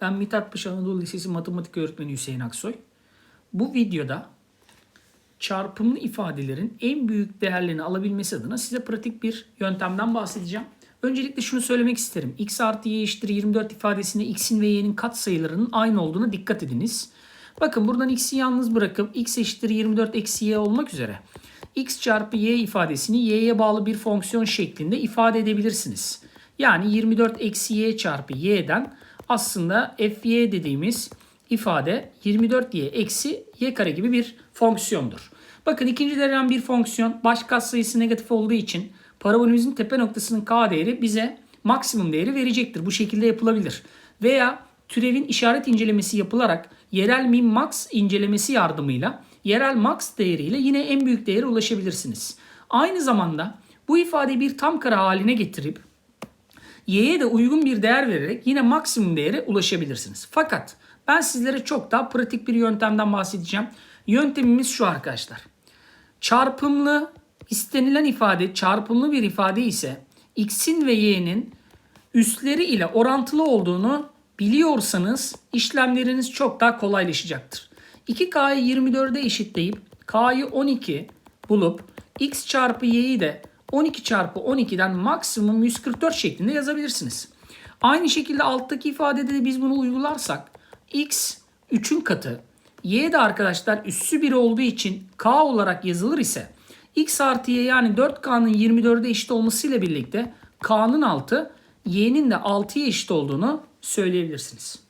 Ben Mithat Paşa Anadolu Lisesi Matematik Öğretmeni Hüseyin Aksoy. Bu videoda çarpımlı ifadelerin en büyük değerlerini alabilmesi adına size pratik bir yöntemden bahsedeceğim. Öncelikle şunu söylemek isterim. x artı y eşittir 24 ifadesinde x'in ve y'nin katsayılarının aynı olduğuna dikkat ediniz. Bakın buradan x'i yalnız bırakıp x eşittir 24 eksi y olmak üzere x çarpı y ifadesini y'ye bağlı bir fonksiyon şeklinde ifade edebilirsiniz. Yani 24 eksi y çarpı y'den aslında fy dediğimiz ifade 24y eksi y kare gibi bir fonksiyondur. Bakın ikinci dereceden bir fonksiyon baş katsayısı negatif olduğu için parabolümüzün tepe noktasının k değeri bize maksimum değeri verecektir. Bu şekilde yapılabilir. Veya türevin işaret incelemesi yapılarak yerel min max incelemesi yardımıyla yerel max değeriyle yine en büyük değere ulaşabilirsiniz. Aynı zamanda bu ifadeyi bir tam kare haline getirip y'ye de uygun bir değer vererek yine maksimum değere ulaşabilirsiniz. Fakat ben sizlere çok daha pratik bir yöntemden bahsedeceğim. Yöntemimiz şu arkadaşlar. Çarpımlı istenilen ifade çarpımlı bir ifade ise x'in ve y'nin üstleri ile orantılı olduğunu biliyorsanız işlemleriniz çok daha kolaylaşacaktır. 2k'yı 24'e eşitleyip k'yı 12 bulup x çarpı y'yi de 12 çarpı 12'den maksimum 144 şeklinde yazabilirsiniz. Aynı şekilde alttaki ifadede de biz bunu uygularsak x 3'ün katı y de arkadaşlar üssü 1 olduğu için k olarak yazılır ise x artı y yani 4k'nın 24'e eşit olmasıyla birlikte k'nın altı y'nin de 6'ya eşit olduğunu söyleyebilirsiniz.